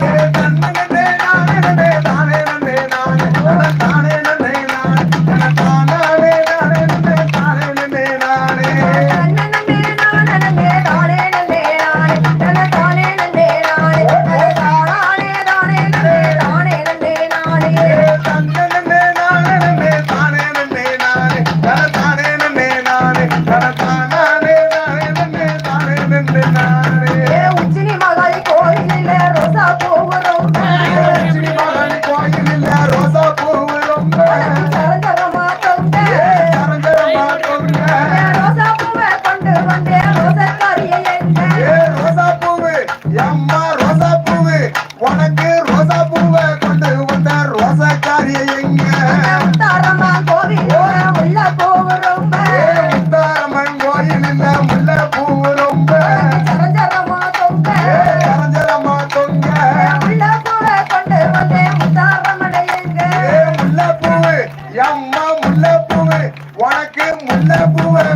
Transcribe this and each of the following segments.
உச்சினி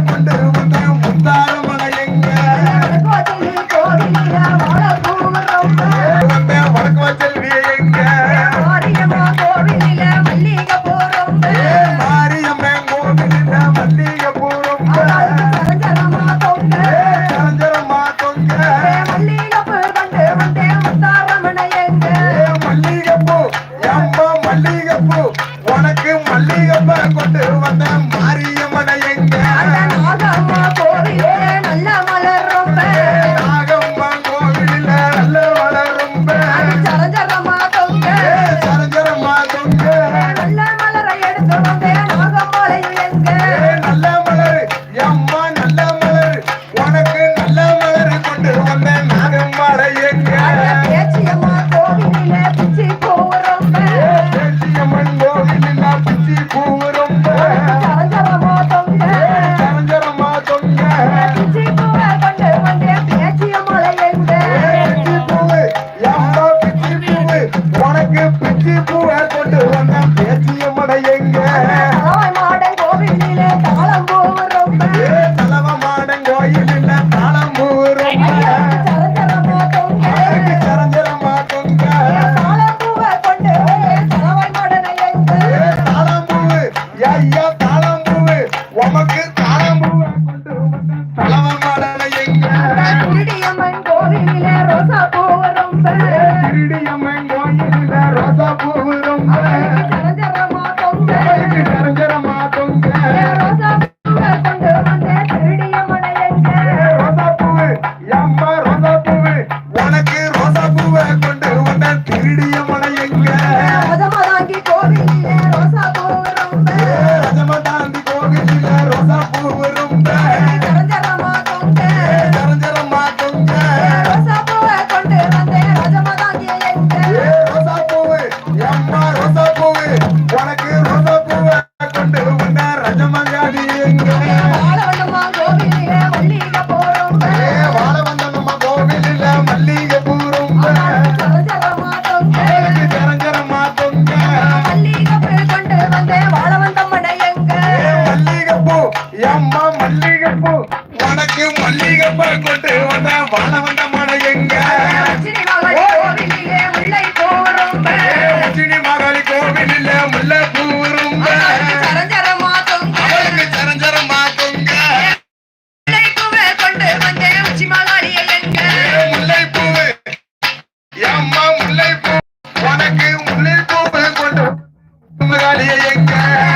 முல்லைப்பூவை கொண்டு Yeah.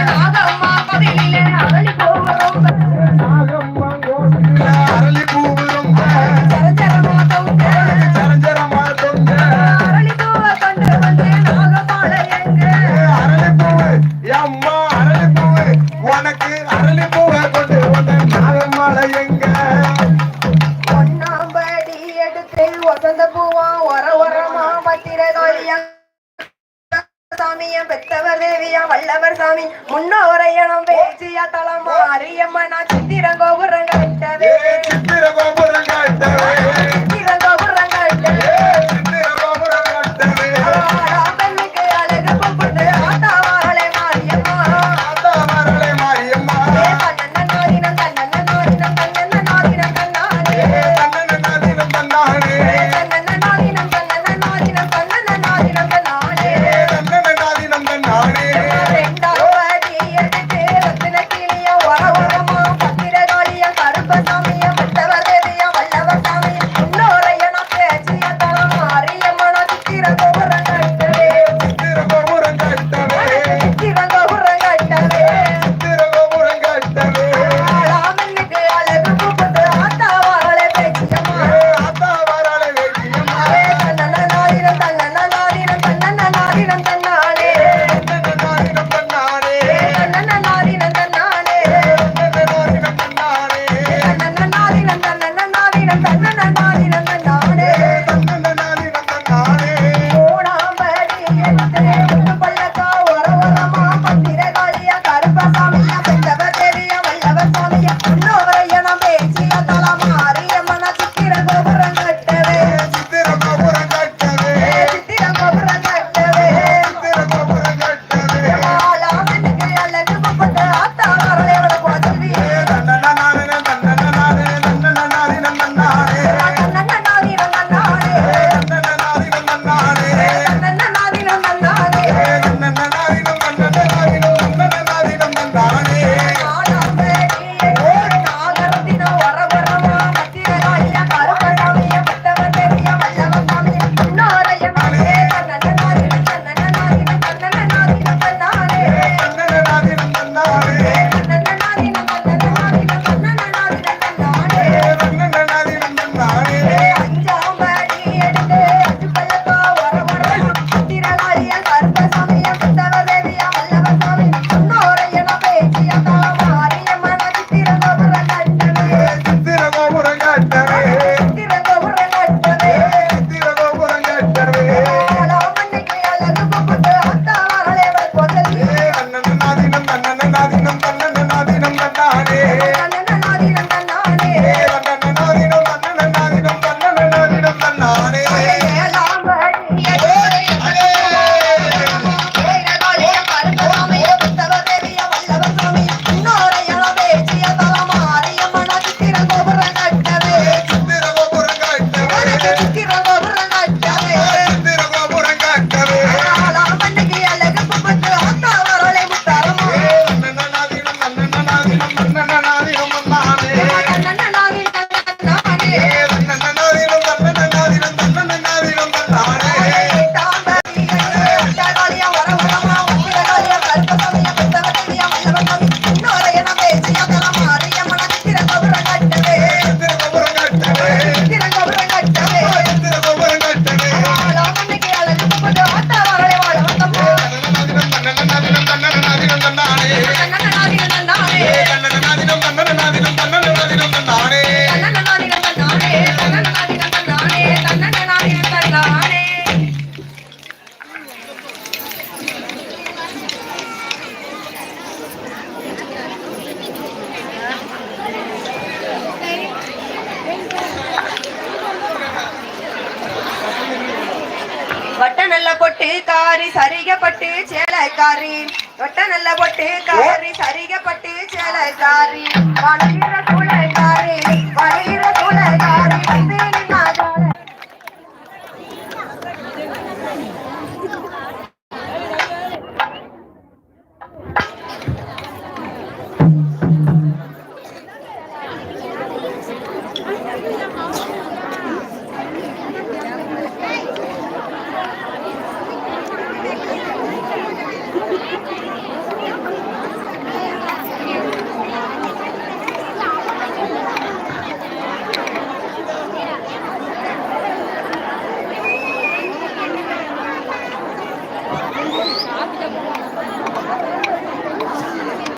பொட்டு காரி சரிகப்பட்டு சேலைக்காரி தொட்ட நல்ல பொட்டு காரி சரிகப்பட்டு சேலைக்காரி வாழகிற சூழல்